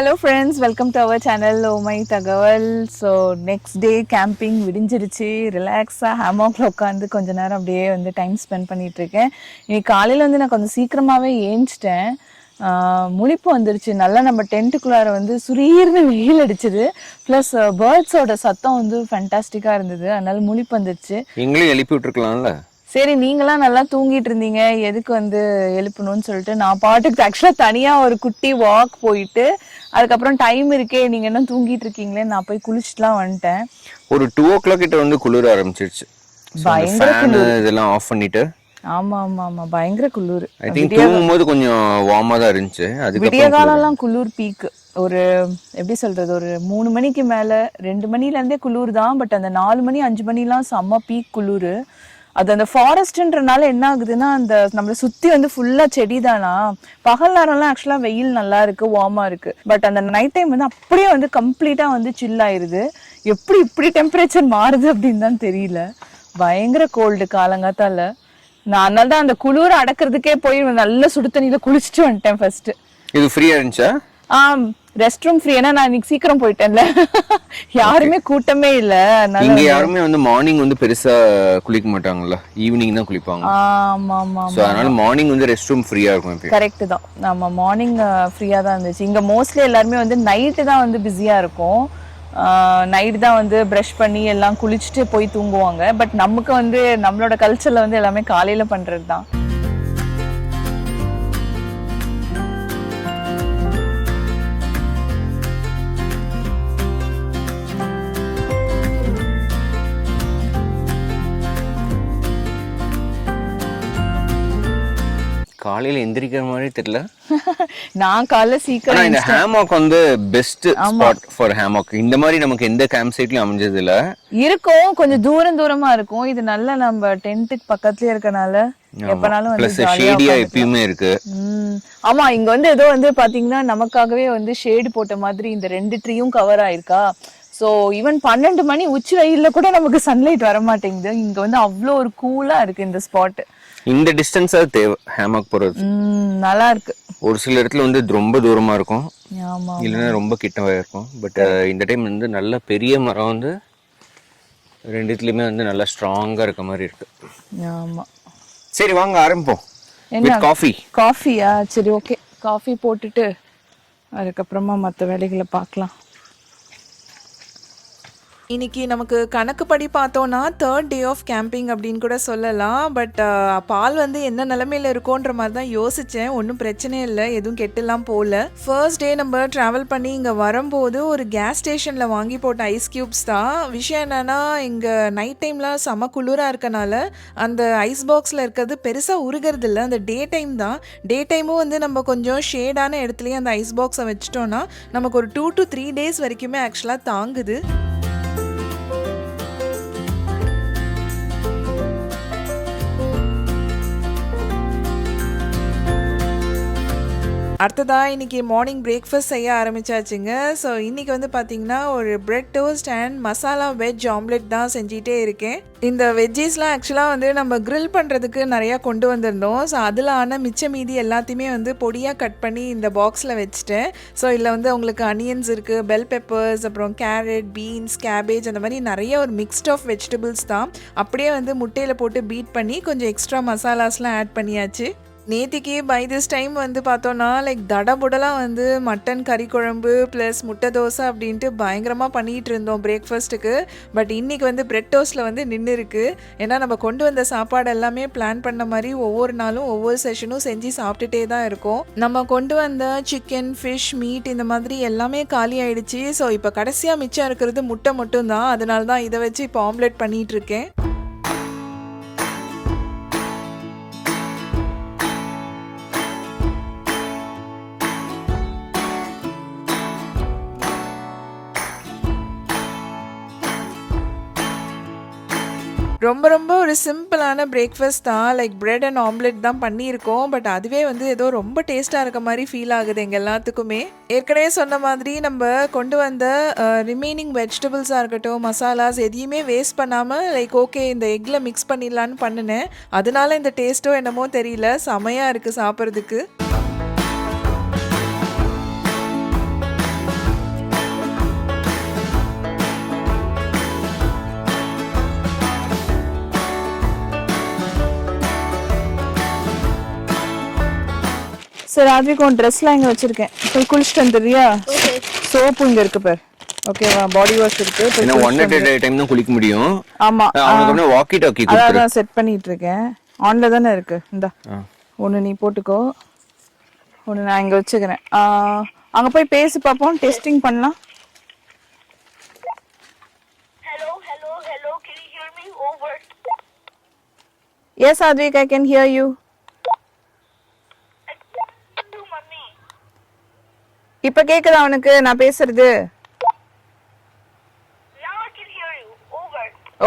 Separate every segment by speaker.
Speaker 1: Hello friends welcome to our channel ஓமை தகவல் so next day camping விடிஞ்சிருச்சு. ரிலாக்ஸாக ஹேமாக்ல உட்காந்து கொஞ்ச நேரம் அப்படியே வந்து டைம் ஸ்பெண்ட் பண்ணிட்டு இருக்கேன். இன்னைக்கு காலையில் வந்து நான் கொஞ்சம் சீக்கிரமாகவே ஏஞ்சிட்டேன். முழிப்பு வந்துருச்சு. நல்லா நம்ம டென்ட்டுக்குள்ளார வந்து சுரீர்னு வெயில் அடிச்சது. ப்ளஸ் பேர்ட்ஸோட சத்தம் வந்து ஃபேண்டாஸ்டிக்காக இருந்தது. அதனால முழிப்பு வந்துருச்சு.
Speaker 2: எங்களையும் எழுப்பி விட்டுருக்கலாம்ல?
Speaker 1: சரி நீங்களாம் நல்லா தூங்கிட்டு இருந்தீங்க. எதுக்கு வந்து எழுப்பணும்னு சொல்லிட்டு நான் பாட்டுக்கு ஆக்சுவலாக தனியாக ஒரு குட்டி வாக் போயிட்டு அதுக்கப்புறம் டைம் இருக்கே நீங்கள் என்ன தூங்கிட்டு இருக்கீங்களே நான் போய் குளிச்சுட்டுலாம் வந்துட்டேன்.
Speaker 2: ஒரு டூ ஓ கிளாக் கிட்ட வந்து குளிர ஆரம்பிச்சிருச்சு. இதெல்லாம் ஆஃப் பண்ணிட்டு
Speaker 1: ஆமா ஆமா ஆமா பயங்கர குளிர்.
Speaker 2: ஐ திங்க் தூங்கும்போது கொஞ்சம் வார்மா தான் இருந்துச்சு.
Speaker 1: விடிய
Speaker 2: அதுக்கப்புறம்
Speaker 1: காலம்லாம் குளிர் பீக் ஒரு எப்படி சொல்றது ஒரு மூணு மணிக்கு மேல ரெண்டு மணில இருந்தே குளிர் தான் பட் அந்த நாலு மணி அஞ்சு மணிலாம் செம்ம பீக் குளிர். அது அந்த ஃபாரஸ்ட்ன்றனால என்ன ஆகுதுன்னா அந்த நம்மளை சுத்தி வந்து ஃபுல்லா செடி தானா பகல் நேரம்லாம் ஆக்சுவலா வெயில் நல்லா இருக்கு வார்மா இருக்கு. பட் அந்த நைட் டைம் வந்து அப்படியே வந்து கம்ப்ளீட்டா வந்து சில் ஆயிருது. எப்படி இப்படி டெம்பரேச்சர் மாறுது அப்படின்னு தான் தெரியல. பயங்கர கோல்டு காலங்காத்தால. நான் அதனால தான் அந்த குளிர அடக்கிறதுக்கே போய் நல்ல சுடு தண்ணியில குளிச்சுட்டு வந்துட்டேன் ஃபர்ஸ்ட்
Speaker 2: இது ஃப்ரீயா இருந்துச்சா?
Speaker 1: ரெஸ்ட் ரூம் ஃப்ரீ ஏன்னா நான் இன்னைக்கு சீக்கிரம் போயிட்டேன்ல. யாருமே கூட்டமே இல்ல. அதனால
Speaker 2: இங்க யாருமே வந்து மார்னிங் வந்து பெருசா குளிக்க மாட்டாங்கல்ல. ஈவினிங் தான் குளிப்பாங்க.
Speaker 1: ஆமா ஆமா
Speaker 2: ஸோ அதனால மார்னிங் வந்து ரெஸ்ட் ரூம் ஃப்ரீயா இருக்கும்
Speaker 1: கரெக்ட் தான். நம்ம மார்னிங் ஃப்ரீயா தான் இருந்துச்சு. இங்க மோஸ்ட்லி எல்லாருமே வந்து நைட்டு தான் வந்து பிஸியா இருக்கும். நைட் தான் வந்து ப்ரஷ் பண்ணி எல்லாம் குளிச்சுட்டு போய் தூங்குவாங்க. பட் நமக்கு வந்து நம்மளோட கல்ச்சர்ல வந்து எல்லாமே காலையில பண்றது தான்
Speaker 2: காலையில எந்திரிக்கிற மாதிரி தெரியல.
Speaker 1: நான் காலைல சீக்கிரம்
Speaker 2: இந்த ஹேமாக் வந்து பெஸ்ட் ஸ்பாட் ஃபார் ஹேமாக் இந்த மாதிரி நமக்கு எந்த கேம்ப் சைட்லயும் அமைஞ்சது இல்ல
Speaker 1: இருக்கும். கொஞ்சம் தூரம் தூரமா இருக்கும். இது நல்லா நம்ம டென்ட்டுக்கு பக்கத்துலயே இருக்கனால எப்பனாலும் வந்து
Speaker 2: ஷேடியா எப்பயுமே இருக்கு.
Speaker 1: ஆமா இங்க வந்து ஏதோ வந்து பாத்தீங்கன்னா நமக்காகவே வந்து ஷேடு போட்ட மாதிரி இந்த ரெண்டு ட்ரீயும் கவர் ஆயிருக்கா. சோ ஈவன் பன்னெண்டு மணி உச்சி வெயில்ல கூட நமக்கு சன்லைட் வர மாட்டேங்குது இங்க வந்து அவ்வளோ ஒரு கூலா இருக்கு இந்த ஸ்பாட்
Speaker 2: இந்த டிஸ்டன்ஸா தேவை. ஹேமாக் போறது.
Speaker 1: நல்லா இருக்கு
Speaker 2: ஒரு சில இடத்துல வந்து ரொம்ப தூரமா இருக்கும். இல்லைன்னா ரொம்ப கிட்டவே இருக்கும் பட் இந்த டைம் வந்து நல்ல பெரிய மரம் வந்து ரெண்டுத்துலயுமே வந்து நல்லா ஸ்ட்ராங்கா இருக்க மாதிரி இருக்கு.
Speaker 1: ஆமா.
Speaker 2: சரி வாங்க ஆரம்பிப்போம்.
Speaker 1: என்ன?
Speaker 2: காஃபி
Speaker 1: காஃபியா சரி ஓகே காஃபி போட்டுட்டு அதுக்கப்புறமா மற்ற வேலைகளை பார்க்கலாம்.
Speaker 3: இன்னைக்கு நமக்கு கணக்குப்படி பார்த்தோன்னா தேர்ட் டே ஆஃப் கேம்பிங் அப்படின்னு கூட சொல்லலாம். பட் பால் வந்து என்ன நிலமையில இருக்கோன்ற மாதிரி தான் யோசித்தேன் ஒன்றும் பிரச்சனை இல்லை எதுவும் கெட்டுலாம் போகல. ஃபர்ஸ்ட் டே நம்ம ட்ராவல் பண்ணி இங்கே வரும்போது ஒரு கேஸ் ஸ்டேஷனில் வாங்கி போட்ட ஐஸ் க்யூப்ஸ் தான். விஷயம் என்னென்னா இங்கே நைட் டைம்லாம் செம குளிராக இருக்கனால அந்த ஐஸ் பாக்ஸில் இருக்கிறது பெருசாக உருகிறது இல்லை. அந்த டே டைம் தான். டே டைமும் வந்து நம்ம கொஞ்சம் ஷேடான இடத்துலையும் அந்த ஐஸ் பாக்ஸை வச்சிட்டோன்னா நமக்கு ஒரு டூ டு த்ரீ டேஸ் வரைக்குமே ஆக்சுவலாக தாங்குது. அடுத்ததாக இன்றைக்கி மார்னிங் பிரேக்ஃபாஸ்ட் செய்ய ஆரம்பிச்சாச்சுங்க. ஸோ இன்றைக்கி வந்து பார்த்தீங்கன்னா ஒரு bread toast and masala veg omelette தான் செஞ்சிட்டே இருக்கேன். இந்த வெஜ்ஜீஸ்லாம் ஆக்சுவலாக வந்து நம்ம க்ரில் பண்ணுறதுக்கு நிறையா கொண்டு வந்திருந்தோம். ஸோ அதில் ஆன மிச்ச மீதி எல்லாத்தையுமே வந்து பொடியாக கட் பண்ணி இந்த பாக்ஸில் வச்சுட்டேன். ஸோ இதில் வந்து உங்களுக்கு அனியன்ஸ் இருக்குது பெல் பெப்பர்ஸ் அப்புறம் கேரட் பீன்ஸ் கேபேஜ் அந்த மாதிரி நிறைய ஒரு மிக்ஸ்ட் ஆஃப் வெஜிடபிள்ஸ் தான். அப்படியே வந்து முட்டையில் போட்டு பீட் பண்ணி கொஞ்சம் எக்ஸ்ட்ரா மசாலாஸ்லாம் ஆட் பண்ணியாச்சு. நேத்திக்கு பை திஸ் டைம் வந்து பார்த்தோன்னா லைக் தடபுடலாக வந்து மட்டன் கறி குழம்பு ப்ளஸ் முட்டை தோசை அப்படின்ட்டு பயங்கரமாக பண்ணிகிட்டு இருந்தோம் பிரேக்ஃபாஸ்ட்டுக்கு பட் இன்றைக்கி வந்து பிரெட் டோஸ்ட்டில் வந்து நின்று இருக்குது ஏன்னா நம்ம கொண்டு வந்த சாப்பாடு எல்லாமே பிளான் பண்ண மாதிரி ஒவ்வொரு நாளும் ஒவ்வொரு செஷனும் செஞ்சு சாப்பிட்டுட்டே தான் இருக்கோம். நம்ம கொண்டு வந்த சிக்கன் ஃபிஷ் மீட் இந்த மாதிரி எல்லாமே காலி ஆயிடுச்சு. ஸோ இப்போ கடைசியாக மிச்சம் இருக்கிறது முட்டை மட்டும்தான். அதனால தான் இதை வச்சு இப்போ ஆம்லெட் இருக்கேன். ரொம்ப ரொம்ப ஒரு சிம்பிளான பிரேக்ஃபாஸ்ட் தான் லைக் பிரெட் அண்ட் ஆம்லெட் தான் பண்ணியிருக்கோம். பட் அதுவே வந்து ஏதோ ரொம்ப டேஸ்ட்டாக இருக்க மாதிரி ஃபீல் ஆகுது எங்கள் எல்லாத்துக்குமே. ஏற்கனவே சொன்ன மாதிரி நம்ம கொண்டு வந்த ரிமைனிங் வெஜிடபிள்ஸாக இருக்கட்டும் மசாலாஸ் எதையுமே வேஸ்ட் பண்ணாமல் லைக் ஓகே இந்த எக்கில் மிக்ஸ் பண்ணிடலான்னு பண்ணினேன். அதனால இந்த டேஸ்ட்டோ என்னமோ தெரியல. செமையாக இருக்குது சாப்பிட்றதுக்கு.
Speaker 1: சரி அதுக்கு உன் ட்ரெஸ்லாம் இங்க வச்சிருக்கேன். போய் குளிச்சுட்டு வந்துடுறியா? சோப்பு இங்க இருக்கு பார். ஓகேவா பாடி வாஷ் இருக்கு
Speaker 2: ஏன்னா ஒன் அட் டைம் தான் குளிக்க முடியும்.
Speaker 1: ஆமா.
Speaker 2: அவனுக்கு வாக்கி டாக்கி
Speaker 1: அதான் செட் பண்ணிட்டு இருக்கேன். ஆன்ல தானே இருக்கு. இந்தா. ஒன்னு நீ போட்டுக்கோ. ஒன்னு நான் இங்க வச்சுக்கிறேன். அங்க போய் பேசி பார்ப்போம். டெஸ்டிங் பண்ணலாம்.
Speaker 4: Hello, hello, hello. Can you hear me? Over.
Speaker 1: Yes Advik I can hear you
Speaker 4: To mommy.
Speaker 1: இப்ப கேக்குதா அவனுக்கு நான் பேசுறது.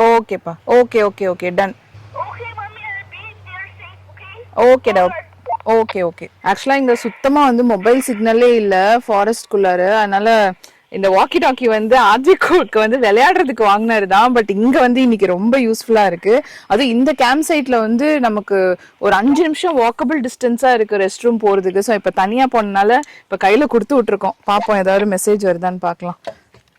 Speaker 1: ஓகேப்பா.
Speaker 4: Okay okay okay. டன்.
Speaker 1: ஓகேடா ஓகே ஓகே ஆக்சுவலா இங்க சுத்தமா வந்து மொபைல் சிக்னலே இல்ல ஃபாரஸ்ட்குள்ளார அதனால இந்த வாக்கி டாக்கி வந்து ஆத்விக்கு வந்து விளையாடுறதுக்கு வாங்கினாரு தான் பட் இங்க வந்து இன்னைக்கு ரொம்ப யூஸ்ஃபுல்லா இருக்கு. அது இந்த கேம்ப் சைட்ல வந்து நமக்கு ஒரு அஞ்சு நிமிஷம் வாக்கபிள் டிஸ்டன்ஸா இருக்கு ரெஸ்ட் ரூம் போறதுக்கு. ஸோ இப்ப தனியா போனனால இப்ப கையில கொடுத்து விட்டுருக்கோம். பாப்போம் ஏதாவது மெசேஜ் வருதான்னு பார்க்கலாம்.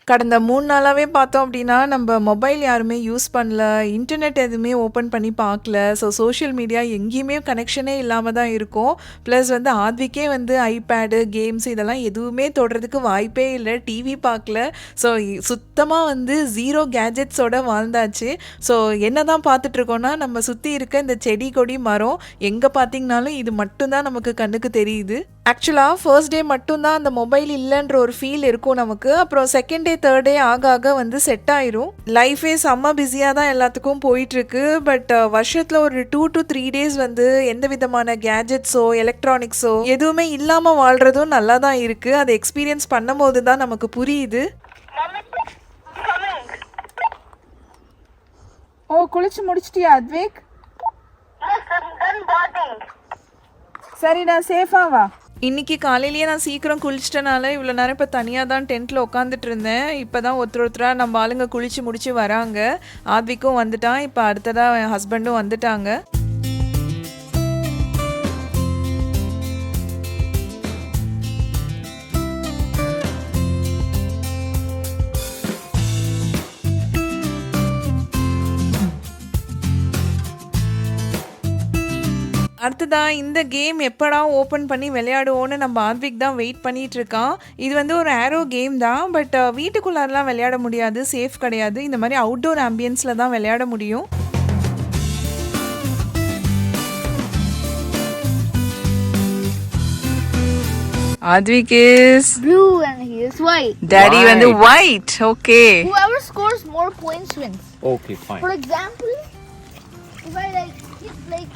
Speaker 3: கடந்த மூணு நாளாகவே பார்த்தோம் அப்படின்னா நம்ம மொபைல் யாருமே யூஸ் பண்ணல இன்டர்நெட் எதுவுமே ஓப்பன் பண்ணி பார்க்கல. ஸோ சோஷியல் மீடியா எங்கேயுமே கனெக்ஷனே இல்லாமல் தான் இருக்கும். ப்ளஸ் வந்து ஆத்விக்கே வந்து ஐபேடு கேம்ஸ் இதெல்லாம் எதுவுமே தொடுறதுக்கு வாய்ப்பே இல்லை டிவி பார்க்கல. ஸோ சுத்தமாக வந்து ஜீரோ கேஜெட்ஸோட வாழ்ந்தாச்சு. ஸோ என்ன தான் பார்த்துட்ருக்கோன்னா நம்ம சுற்றி இருக்க இந்த செடி கொடி மரம் எங்கே பார்த்தீங்கனாலும் இது மட்டும்தான் நமக்கு கண்ணுக்கு தெரியுது. ஆக்சுவலாக ஃபர்ஸ்ட் டே மட்டும்தான் அந்த மொபைல் இல்லைன்ற ஒரு ஃபீல் இருக்கும் நமக்கு. அப்புறம் செகண்ட் டே தேர்ட் டே ஆக ஆக வந்து செட் ஆயிரும். லைஃபே செம்ம பிஸியாக தான் எல்லாத்துக்கும் போயிட்டுருக்கு. பட் வருஷத்தில் ஒரு டூ டு த்ரீ டேஸ் வந்து எந்த விதமான கேஜெட்ஸோ எலக்ட்ரானிக்ஸோ எதுவுமே இல்லாமல் வாழ்கிறதும் நல்லா தான் இருக்குது அதை எக்ஸ்பீரியன்ஸ் பண்ணும்போது தான் நமக்கு புரியுது.
Speaker 1: ஓ குளிச்சு முடிச்சிட்டியா அத்விக். சரிடா சேஃபா
Speaker 3: இன்னைக்கு காலையிலேயே நான் சீக்கிரம் குளிச்சிட்டனால இவ்வளோ நேரம் இப்போ தனியாக தான் டென்ட்டில் உட்காந்துட்டு இருந்தேன். இப்போ தான் ஒருத்தர் ஒருத்தராக நம்ம ஆளுங்க குளித்து முடித்து வராங்க. ஆத்விக்கும் வந்துட்டான். இப்போ அடுத்ததாக என் ஹஸ்பண்டும் வந்துட்டாங்க. அடுத்ததா இந்த கேம் எப்படா ஓப்பன் பண்ணி விளையாடுவோன்னு நம்ம ஆத்விக் தான் வெயிட் பண்ணிட்டு இருக்கான். இது வந்து ஒரு ஆரோ கேம் தான். பட் வீட்டுக்குள்ளாரெலாம் விளையாட முடியாது. சேஃப் கிடையாது. இந்த மாதிரி அவுட்டோர் ஆம்பியன்ஸில் தான் விளையாட முடியும். Advik is
Speaker 5: blue and he is white.
Speaker 1: Daddy வந்து white okay
Speaker 5: Whoever scores more points wins.
Speaker 2: Okay fine
Speaker 5: For example, if I like hit like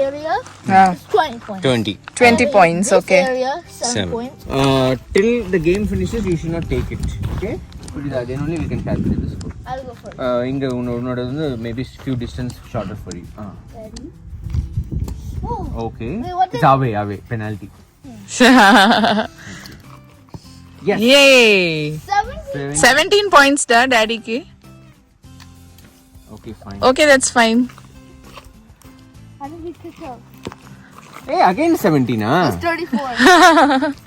Speaker 5: area,
Speaker 1: Ah.
Speaker 5: it's 20 points.
Speaker 2: Twenty
Speaker 1: 20 points
Speaker 5: This
Speaker 1: okay
Speaker 5: area, 7
Speaker 2: Seven.
Speaker 5: points.
Speaker 2: Uh, till the game finishes, you should not take it. Okay? புரியுதா then only we can calculate the score.
Speaker 5: I'll go first.
Speaker 2: Uh, இங்க உன்னோட உன்னோட வந்து maybe few distance shorter for you ah
Speaker 5: Ready? Oh,
Speaker 2: okay
Speaker 5: Wait, what
Speaker 2: it's away away penalty Yes.
Speaker 1: A
Speaker 5: 17.
Speaker 1: 17 points டா டாடிக்கு
Speaker 2: okay fine
Speaker 1: okay that's fine
Speaker 5: How did we pick up?
Speaker 2: A again 17 ah
Speaker 5: 34.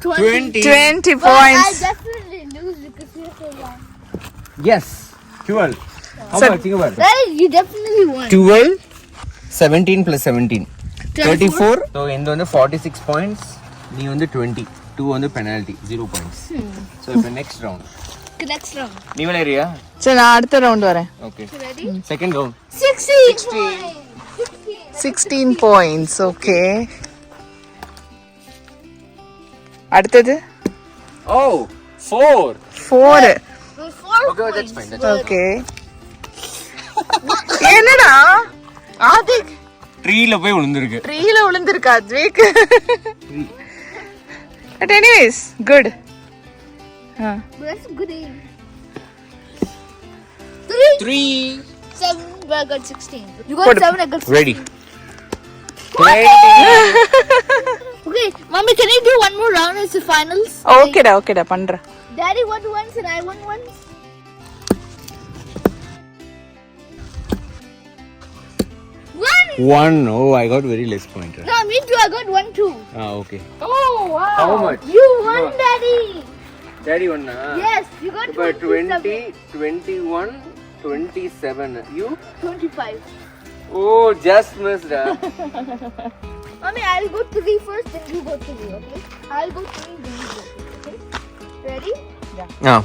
Speaker 5: 20.
Speaker 1: 20
Speaker 5: But I
Speaker 1: points
Speaker 5: definitely lose because you're so long.
Speaker 2: Yes. 12. How
Speaker 1: Sir-
Speaker 2: much? Think about it.
Speaker 5: Right, you definitely won.
Speaker 2: 12, 17 plus 17. 34. So, இந்த வந்து 46 points. நீ வந்து 20. 2 வந்து penalty. 0 points. So, இப்போ next round.
Speaker 5: Okay, Next round.
Speaker 2: நீ விளையாடுறியா?
Speaker 1: சரி நான் அடுத்த ரவுண்ட் வரேன்
Speaker 2: Okay.
Speaker 5: Ready?
Speaker 2: Second round.
Speaker 5: 16. points. 16.
Speaker 1: 16 points okay அடுத்தது
Speaker 2: Oh, 4.
Speaker 1: 4
Speaker 5: With Four
Speaker 2: Okay,
Speaker 5: points.
Speaker 2: that's fine. That's
Speaker 1: okay என்னடா ஆதிக்
Speaker 2: ட்ரீல போய் விழுந்திருக்கு
Speaker 1: ட்ரீல விழுந்திருக்கா Advik
Speaker 5: but anyways good Ha. good green. Three.
Speaker 2: Three.
Speaker 5: Seven, I got sixteen. You got seven, I got sixteen.
Speaker 2: Ready.
Speaker 5: okay, mommy, can I do one more round as the finals?
Speaker 1: Oh, okay, da, okay, da, pandra.
Speaker 5: Daddy won once and I won once. One.
Speaker 2: One. Oh, I got very less points.
Speaker 5: No, me too. I got one too.
Speaker 2: Ah, okay.
Speaker 5: Oh wow.
Speaker 2: How much?
Speaker 5: You won. Daddy.
Speaker 2: Daddy one ah?
Speaker 5: Yes, you got
Speaker 2: twenty
Speaker 5: 27.
Speaker 2: Twenty one twenty seven you
Speaker 5: 25.
Speaker 2: Oh just missed
Speaker 5: Mommy, I'll go three first, then you go three, okay? I'll go three, then you go three, okay? Ready?
Speaker 2: Ah,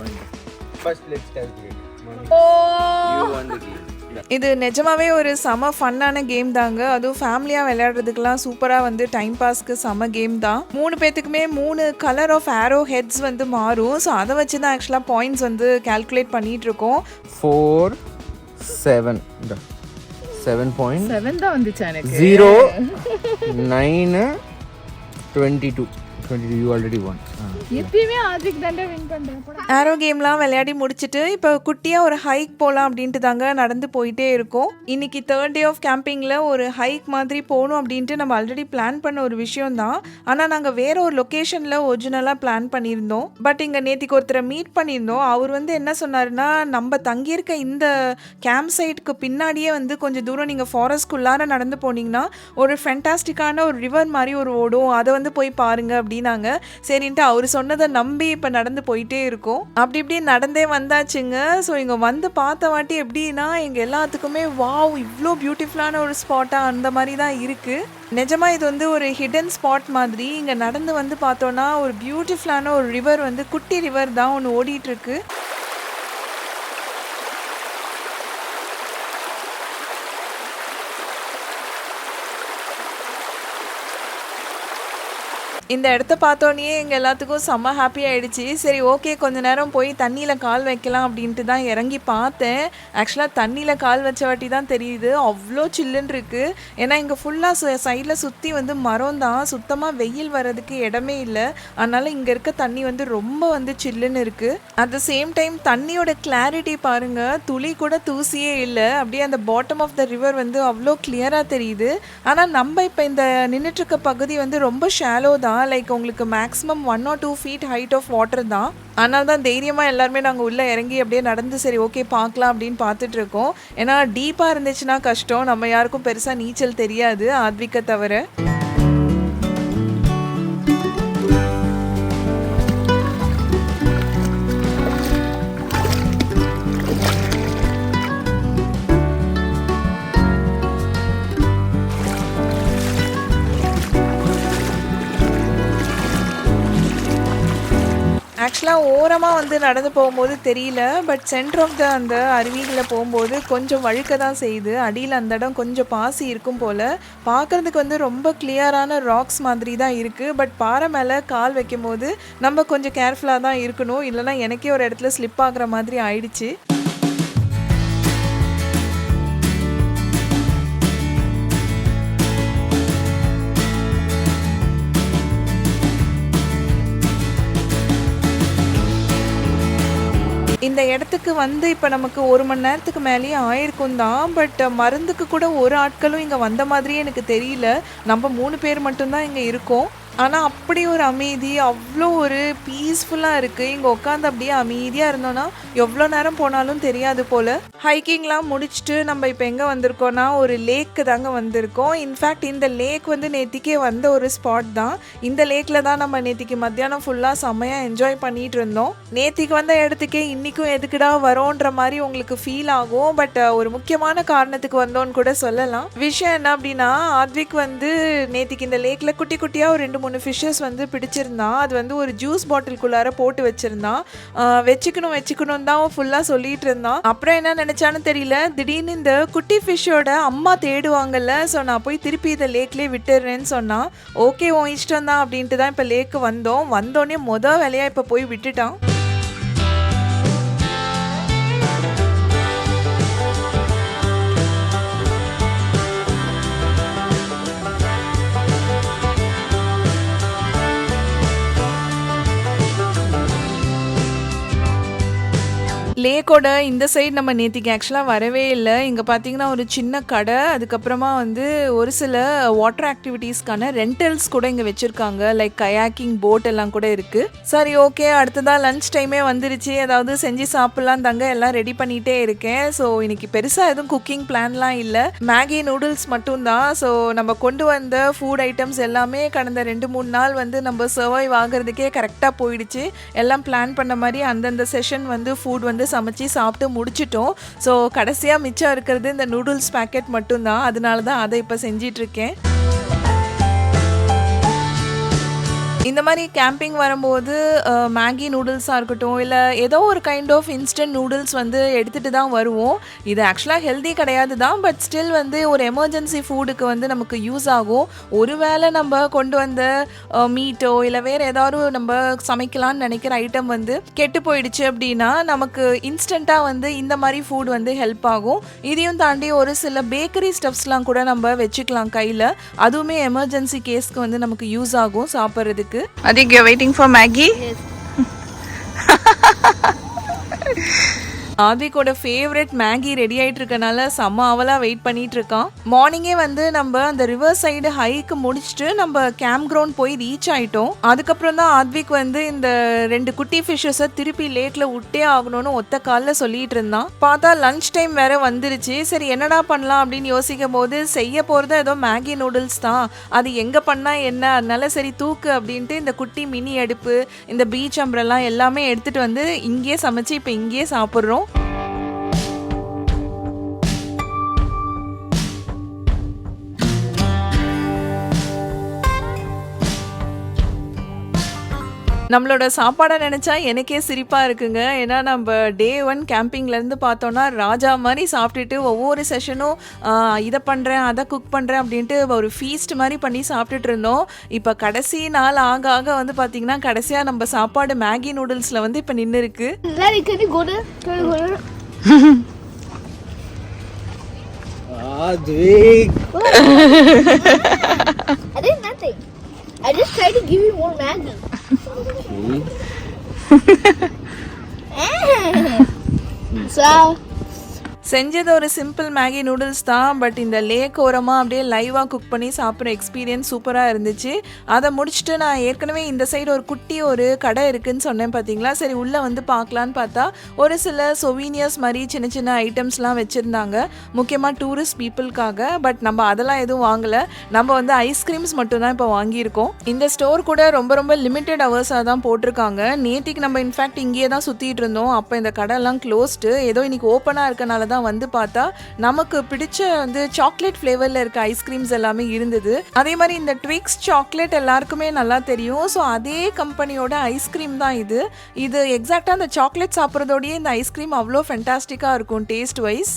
Speaker 2: on. First, let's calculate. Calculate Oh! you won the game
Speaker 3: இது நிஜமாவே ஒரு செம ஃபன்னான game தாங்க அதுவும் ஃபேமிலியாக விளையாடுறதுக்கெல்லாம் சூப்பராக வந்து time பாஸ்க்கு செம கேம் தான் மூணு பேத்துக்குமே மூணு கலர் ஆஃப் ஆரோ ஹெட்ஸ் வந்து மாறும் ஸோ அதை வச்சு தான் ஆக்சுவலாக பாயிண்ட்ஸ் வந்து கால்குலேட் பண்ணிட்டு இருக்கோம்
Speaker 2: seven. The Seven points.
Speaker 1: Seven தான் வந்துச்சு எனக்கு
Speaker 2: Zero, nine, twenty-two. Twenty-two. Already won. Ah.
Speaker 1: எப்பயுமே ஆதிக் தாண்டா வின் பண்றேன்
Speaker 3: ஆரோ கேம்லாம் விளையாடி முடிச்சுட்டு இப்போ குட்டியாக ஒரு ஹைக் போகலாம் அப்படின்ட்டு தாங்க நடந்து போயிட்டே இருக்கோம். இன்னைக்கு தேர்ட் டே ஆஃப் கேம்பிங்கில் ஒரு ஹைக் மாதிரி போகணும் அப்படின்ட்டு நம்ம ஆல்ரெடி பிளான் பண்ண ஒரு விஷயம் தான் ஆனால் நாங்கள் வேற ஒரு லொக்கேஷனில் ஒரிஜினலாக பிளான் பண்ணியிருந்தோம். பட் இங்கே நேத்திக்கு ஒருத்தரை மீட் பண்ணியிருந்தோம். அவர் வந்து என்ன சொன்னாருன்னா நம்ம தங்கியிருக்க இந்த கேம்ப் சைட்டுக்கு பின்னாடியே வந்து கொஞ்சம் தூரம் நீங்கள் ஃபாரஸ்ட்குள்ளார நடந்து போனீங்கன்னா ஒரு ஃபென்டாஸ்டிக்கான ஒரு ரிவர் மாதிரி ஒரு ஓடும். அதை வந்து போய் பாருங்க அப்படின்னாங்க. சரின்ட்டு அவர் சொன்னதை நம்பி இப்போ நடந்து போயிட்டே இருக்கோம். அப்படி இப்படி நடந்தே வந்தாச்சுங்க. ஸோ இங்கே வந்து பார்த்த வாட்டி எப்படின்னா எங்கள் எல்லாத்துக்குமே வாவ் இவ்வளோ பியூட்டிஃபுல்லான ஒரு ஸ்பாட்டாக அந்த மாதிரி தான் இருக்குது நிஜமாக இது வந்து ஒரு ஹிடன் ஸ்பாட் மாதிரி. இங்கே நடந்து வந்து பார்த்தோன்னா ஒரு பியூட்டிஃபுல்லான ஒரு ரிவர் வந்து குட்டி ரிவர் தான் ஒன்று ஓடிட்டுருக்கு இந்த இடத்த பார்த்தோன்னே எங்கள் எல்லாத்துக்கும் செம்ம ஹாப்பி ஆகிடுச்சி சரி ஓகே கொஞ்ச நேரம் போய் தண்ணியில் கால் வைக்கலாம் அப்படின்ட்டு தான் இறங்கி பார்த்தேன். ஆக்சுவலாக தண்ணியில் கால் வச்ச வாட்டி தான் தெரியுது. அவ்வளோ சில்லுன்னு இருக்குது ஏன்னா இங்கே ஃபுல்லாக சைடில் சுற்றி வந்து மரம் தான். சுத்தமாக வெயில் வர்றதுக்கு இடமே இல்லை. அதனால் இங்கே இருக்க தண்ணி வந்து ரொம்ப வந்து சில்லுன்னு இருக்குது அட் த சேம் டைம் தண்ணியோட கிளாரிட்டி பாருங்கள் துளி கூட தூசியே இல்லை. அப்படியே அந்த பாட்டம் ஆஃப் த ரிவர் வந்து அவ்வளோ கிளியராக தெரியுது. ஆனால் நம்ம இப்போ இந்த நின்றுட்டுருக்க பகுதி வந்து ரொம்ப ஷாலோ தான். லைக் உங்களுக்கு maximum one or two feet height of water தான். அதனால தான் தைரியமாக எல்லாருமே நாங்கள் உள்ளே இறங்கி அப்படியே நடந்து சரி ஓகே பார்க்கலாம் அப்படின்னு பார்த்துட்டு இருக்கோம். ஏன்னா டீப்பாக இருந்துச்சுன்னா கஷ்டம். நம்ம யாருக்கும் பெருசாக நீச்சல் தெரியாது ஆத்விக்க தவிர. ஆக்சுவலாக ஓரமாக வந்து நடந்து போகும்போது தெரியல. பட் சென்டர் ஆஃப் த அந்த அருவிகளில் போகும்போது கொஞ்சம் வழுக்க தான் செய்யுது. அடியில் அந்த இடம் கொஞ்சம் பாசி இருக்கும் போல். பார்க்குறதுக்கு வந்து ரொம்ப கிளியரான ராக்ஸ் மாதிரி தான் இருக்குது பட் பாறை மேலே கால் வைக்கும்போது நம்ம கொஞ்சம் கேர்ஃபுல்லாக தான் இருக்கணும். இல்லைனா எனக்கே ஒரு இடத்துல ஸ்லிப் ஆகுற மாதிரி ஆயிடுச்சு. இந்த இடத்துக்கு வந்து இப்போ நமக்கு ஒரு மணி நேரத்துக்கு மேலேயே ஆயிருக்கும் தான். பட் மருந்துக்கு கூட ஒரு ஆட்களும் இங்கே வந்த மாதிரியே எனக்கு தெரியல. நம்ம மூணு பேர் மட்டும்தான் இங்கே இருக்கோம். ஆனால் அப்படி ஒரு அமைதி அவ்வளோ ஒரு பீஸ்ஃபுல்லாக இருக்குது இங்கே உட்காந்து அப்படியே அமைதியாக இருந்தோன்னா எவ்வளோ நேரம் போனாலும் தெரியாது போல். ஹைக்கிங்லாம் முடிச்சுட்டு நம்ம இப்போ எங்கே வந்திருக்கோன்னா ஒரு லேக்கு தாங்க வந்திருக்கோம். இன்ஃபேக்ட் இந்த லேக் வந்து நேத்திக்கே வந்த ஒரு ஸ்பாட் தான். இந்த லேக்கில் தான் நம்ம நேத்திக்கு மத்தியானம் ஃபுல்லாக செம்மையாக என்ஜாய் பண்ணிகிட்டு இருந்தோம். நேத்திக்கு வந்த இடத்துக்கே இன்றைக்கும் எதுக்குடா வரோன்ற மாதிரி உங்களுக்கு ஃபீல் ஆகும். பட் ஒரு முக்கியமான காரணத்துக்கு வந்தோன்னு கூட சொல்லலாம். விஷயம் என்ன அப்படின்னா ஆத்விக் வந்து நேத்திக்கு இந்த லேக்கில் குட்டி குட்டியாக ஒரு ரெண்டு மூணு ஃபிஷ்ஷஸ் வந்து பிடிச்சிருந்தான். அது வந்து ஒரு ஜூஸ் பாட்டிலுக்குள்ளார போட்டு வச்சிருந்தான். வச்சுக்கணும் வச்சுக்கணும் தான் ஃபுல்லாக சொல்லிட்டு இருந்தான். அப்புறம் என்ன நினச்சான்னு தெரியல. திடீர்னு இந்த குட்டி ஃபிஷ்ஷோட அம்மா தேடுவாங்கல்ல ஸோ நான் போய் திருப்பி இதை லேக்லேயே விட்டுடுறேன்னு சொன்னான். ஓகே உன் இஷ்டம் தான் அப்படின்ட்டு தான் இப்போ லேக்கு வந்தோம். வந்தோடனே மொதல் வேலையாக இப்போ போய் விட்டுட்டான். லேக்கோட இந்த சைடு நம்ம நேத்திக்கு ஆக்சுவலாக வரவே இல்லை. இங்கே பார்த்தீங்கன்னா ஒரு சின்ன கடை அதுக்கப்புறமா வந்து ஒரு சில வாட்டர் ஆக்டிவிட்டீஸ்க்கான ரெண்டல்ஸ் கூட இங்கே வச்சுருக்காங்க. லைக் கயாக்கிங் போட் எல்லாம் கூட இருக்குது சரி ஓகே அடுத்ததாக லஞ்ச் டைமே வந்துருச்சு. ஏதாவது செஞ்சு சாப்பிட்லாம் தங்க எல்லாம் ரெடி பண்ணிகிட்டே இருக்கேன். ஸோ இன்னைக்கு பெருசாக எதுவும் குக்கிங் பிளான்லாம் இல்லை. மேகி நூடுல்ஸ் மட்டும்தான். ஸோ நம்ம கொண்டு வந்த ஃபுட் ஐட்டம்ஸ் எல்லாமே கடந்த ரெண்டு மூணு நாள் வந்து நம்ம சர்வைவ் ஆகிறதுக்கே கரெக்டாக போயிடுச்சு. எல்லாம் பிளான் பண்ண மாதிரி அந்தந்த செஷன் வந்து ஃபுட் வந்து சமைச்சு சாப்பிட்டு முடிச்சிட்டோம். ஸோ கடைசியாக மிச்சம் இருக்கிறது இந்த நூடுல்ஸ் பேக்கெட் மட்டும்தான். அதனால தான் அதை இப்போ செஞ்சிட்ருக்கேன் இந்த மாதிரி கேம்பிங் வரும்போது மேகி நூடுல்ஸாக இருக்கட்டும் இல்லை ஏதோ ஒரு கைண்ட் ஆஃப் இன்ஸ்டன்ட் நூடுல்ஸ் வந்து எடுத்துகிட்டு தான் வருவோம். இது ஆக்சுவலாக ஹெல்தி கிடையாது தான் பட் ஸ்டில் வந்து ஒரு எமர்ஜென்சி ஃபுட்டுக்கு வந்து நமக்கு யூஸ் ஆகும். ஒருவேளை நம்ம கொண்டு வந்த மீட்டோ இல்லை வேறு ஏதாவது நம்ம சமைக்கலாம்னு நினைக்கிற ஐட்டம் வந்து கெட்டு போயிடுச்சு அப்படின்னா நமக்கு இன்ஸ்டண்ட்டாக வந்து இந்த மாதிரி ஃபுட் வந்து ஹெல்ப் ஆகும். இதையும் தாண்டி ஒரு சில பேக்கரி ஸ்டப்ஸ்லாம் கூட நம்ம வச்சுக்கலாம் கையில். அதுவுமே எமர்ஜென்சி கேஸ்க்கு வந்து நமக்கு யூஸ் ஆகும் சாப்பிட்றதுக்கு.
Speaker 1: Aadhik you waiting for Maggi
Speaker 3: ஆதிக்கோட favourite Maggi ready ஆயிட்டு இருக்கனால செம்ம அவலா வெயிட் பண்ணிட்டு இருக்கான் மார்னிங்கே வந்து நம்ம அந்த ரிவர் சைடு ஹைக்கு முடிச்சுட்டு நம்ம கேம்ப் கிரவுண்ட் போய் ரீச் ஆயிட்டோம். அதுக்கப்புறம் தான் ஆத்விக் வந்து இந்த ரெண்டு குட்டி ஃபிஷ்ஷஸை திருப்பி லேக்ல விட்டே ஆகணும்னு ஒத்த காலில் சொல்லிட்டு இருந்தான். பார்த்தா லஞ்ச் டைம் வேற வந்துருச்சு. சரி என்னடா பண்ணலாம் அப்படின்னு யோசிக்கும் போது செய்ய போறது ஏதோ மேகி நூடுல்ஸ் தான். அது எங்க பண்ணா என்ன? அதனால சரி தூக்கு அப்படின்ட்டு இந்த குட்டி மினி அடுப்பு இந்த பீச் அம்பரெல்லாம் எல்லாமே எடுத்துட்டு வந்து இங்கேயே சமைச்சு இப்போ இங்கேயே சாப்பிட்றோம். நம்மளோட சாப்பாடை நினச்சா எனக்கே சிரிப்பாக இருக்குங்க ஏன்னா நம்ம டே ஒன் கேம்பிங்லேருந்து பார்த்தோன்னா ராஜா மாதிரி சாப்பிட்டுட்டு ஒவ்வொரு செஷனும் இதை பண்ணுறேன் அதை குக் பண்ணுறேன் அப்படின்ட்டு ஒரு ஃபீஸ்ட் மாதிரி பண்ணி சாப்பிட்டுட்டு இருந்தோம் இப்போ கடைசி நாள் ஆக ஆக வந்து பார்த்திங்கன்னா கடைசியாக நம்ம சாப்பாடு மேகி நூடுல்ஸில் வந்து இப்போ நின்று இருக்கு
Speaker 5: did nothing. I just tried to give you more Maggie. Mm. so,
Speaker 3: செஞ்சது ஒரு சிம்பிள் மேகி நூடுல்ஸ் தான் பட் இந்த லேக் ஓரமாக அப்படியே லைவாக குக் பண்ணி சாப்பிட்ற எக்ஸ்பீரியன்ஸ் சூப்பராக இருந்துச்சு. அதை முடிச்சுட்டு நான் ஏற்கனவே இந்த சைடு ஒரு குட்டி ஒரு கடை இருக்குதுன்னு சொன்னேன் பார்த்தீங்களா சரி உள்ளே வந்து பார்க்கலான்னு பார்த்தா ஒரு சில சொவீனியர்ஸ் மாதிரி சின்ன சின்ன ஐட்டம்ஸ்லாம் வச்சுருந்தாங்க. முக்கியமாக டூரிஸ்ட் பீப்புளுக்காக பட் நம்ம அதெல்லாம் எதுவும் வாங்கலை. நம்ம வந்து ஐஸ்கிரீம்ஸ் மட்டும் தான் இப்போ வாங்கியிருக்கோம். இந்த ஸ்டோர் கூட ரொம்ப ரொம்ப லிமிட்டெட் ஹவர்ஸாக தான் போட்டிருக்காங்க. நேத்திக்கு நம்ம இன்ஃபேக்ட் இங்கேயே தான் சுற்றிட்டு இருந்தோம். அப்போ இந்த கடைலாம் க்ளோஸ்டு ஏதோ இன்றைக்கி ஓப்பனாக இருக்கனால தான் வந்து பார்த்தா நமக்கு பிடிச்ச வந்து சாக்லேட் ஃப்ளேவரில் இருக்க ஐஸ்கிரீம்ஸ் எல்லாமே இருந்தது. அதே மாதிரி இந்த ட்விக்ஸ் சாக்லேட் எல்லாருக்குமே நல்லா தெரியும். ஸோ அதே கம்பெனியோட ஐஸ்கிரீம் தான் இது. இது எக்ஸாக்டாக அந்த சாக்லேட் சாப்பிட்றதோடய இந்த ஐஸ்கிரீம் அவ்வளோ ஃபென்டாஸ்டிக்காக இருக்கும் டேஸ்ட் வைஸ்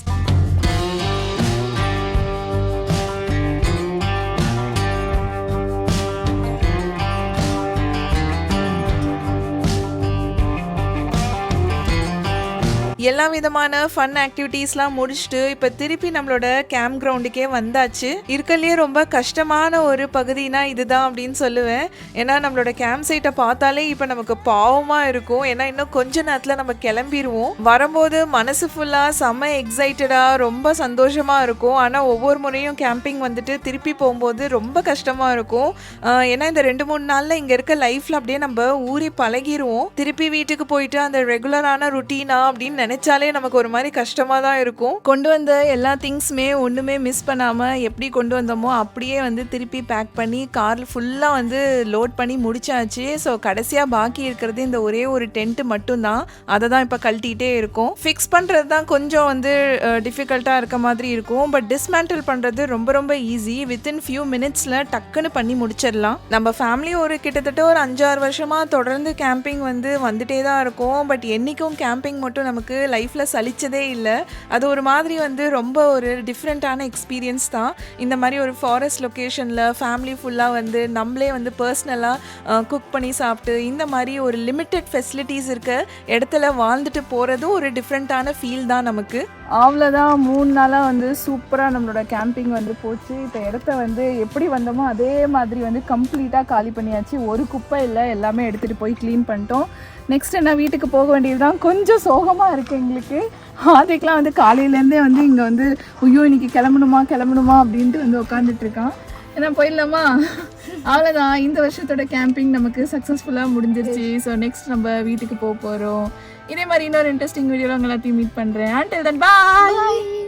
Speaker 3: எல்லா விதமான ஃபன் ஆக்டிவிட்டீஸ்லாம் முடிச்சுட்டு இப்போ திருப்பி நம்மளோட கேம்ப் கிரவுண்டுக்கே வந்தாச்சு. இருக்கலையே ரொம்ப கஷ்டமான ஒரு பகுதினா இதுதான் அப்படின்னு சொல்லுவேன். ஏன்னா நம்மளோட கேம்ப் சைட்டை பார்த்தாலே இப்போ நமக்கு பாவமாக இருக்கும். ஏன்னா இன்னும் கொஞ்ச நேரத்தில் நம்ம கிளம்பிடுவோம் வரும்போது மனசு ஃபுல்லாக செம்ம எக்ஸைட்டடாக ரொம்ப சந்தோஷமாக இருக்கும். ஆனால் ஒவ்வொரு முறையும் கேம்பிங் வந்துட்டு திருப்பி போகும்போது ரொம்ப கஷ்டமாக இருக்கும். ஏன்னா இந்த ரெண்டு மூணு நாளில் இங்கே இருக்க லைஃப்பில் அப்படியே நம்ம ஊறி பழகிடுவோம் திருப்பி வீட்டுக்கு போயிட்டு அந்த ரெகுலரான ருட்டீனா அப்படின்னு நினைச்சாலே நமக்கு ஒரு மாதிரி கஷ்டமா தான் இருக்கும். கொண்டு வந்த எல்லா திங்ஸுமே ஒண்ணுமே மிஸ் பண்ணாம எப்படி கொண்டு வந்தோமோ அப்படியே வந்து திருப்பி பேக் பண்ணி கார் ஃபுல்லா வந்து லோட் பண்ணி முடிச்சாச்சு. ஸோ கடைசியா பாக்கி இருக்கிறது இந்த ஒரே ஒரு டென்ட் மட்டும்தான். அதை தான் இப்போ கழட்டிகிட்டே இருக்கும். ஃபிக்ஸ் பண்றது தான் கொஞ்சம் வந்து டிஃபிகல்ட்டா இருக்க மாதிரி இருக்கும். பட் டிஸ்மேண்டில் பண்றது ரொம்ப ரொம்ப ஈஸி வித்தின் ஃபியூ மினிட்ஸ்ல டக்குன்னு பண்ணி முடிச்சிடலாம். நம்ம ஃபேமிலி ஒரு கிட்டத்தட்ட ஒரு அஞ்சாறு வருஷமா தொடர்ந்து கேம்பிங் வந்து வந்துட்டே தான் இருக்கும். பட் என்னைக்கும் கேம்பிங் மட்டும் நமக்கு லைஃப்பில் சலிச்சதே இல்லை. அது ஒரு மாதிரி வந்து ரொம்ப ஒரு டிஃப்ரெண்ட்டான எக்ஸ்பீரியன்ஸ் தான். இந்த மாதிரி ஒரு ஃபாரஸ்ட் லொக்கேஷனில் ஃபேமிலி ஃபுல்லாக வந்து நம்மளே வந்து பர்சனலாக குக் பண்ணி சாப்பிட்டு இந்த மாதிரி ஒரு லிமிட்டெட் ஃபெசிலிட்டிஸ் இருக்க இடத்துல வாழ்ந்துட்டு போகிறதும் ஒரு டிஃப்ரெண்ட்டான ஃபீல் தான் நமக்கு.
Speaker 1: அவ்வளோதான் மூணு நாளாக வந்து சூப்பராக நம்மளோட கேம்பிங் வந்து போச்சு. இப்போ இடத்த வந்து எப்படி வந்தோமோ அதே மாதிரி வந்து கம்ப்ளீட்டாக காலி பண்ணியாச்சு. ஒரு குப்பை இல்லை. எல்லாமே எடுத்துகிட்டு போய் க்ளீன் பண்ணிட்டோம். நெக்ஸ்ட் என்ன வீட்டுக்கு போக வேண்டியதுதான். கொஞ்சம் சோகமாக இருக்குது எங்களுக்கு. ஆதிக்கெலாம் வந்து காலையிலேருந்தே வந்து இங்கே வந்து ஐயோ இன்னைக்கு கிளம்பணுமா கிளம்பணுமா? அப்படின்ட்டு வந்து உட்காந்துட்டு இருக்கான். ஏன்னா போயிடலாமா? அவ்வளோதான் இந்த வருஷத்தோட கேம்பிங் நமக்கு சக்ஸஸ்ஃபுல்லாக முடிஞ்சிருச்சு. ஸோ நெக்ஸ்ட் நம்ம வீட்டுக்கு போக போகிறோம் இதே மாதிரி இன்னொரு இன்ட்ரெஸ்டிங் வீடியோவில் உங்களை எல்லாத்தையும் மீட் பண்ணுறேன் அண்டில் தன் பாய்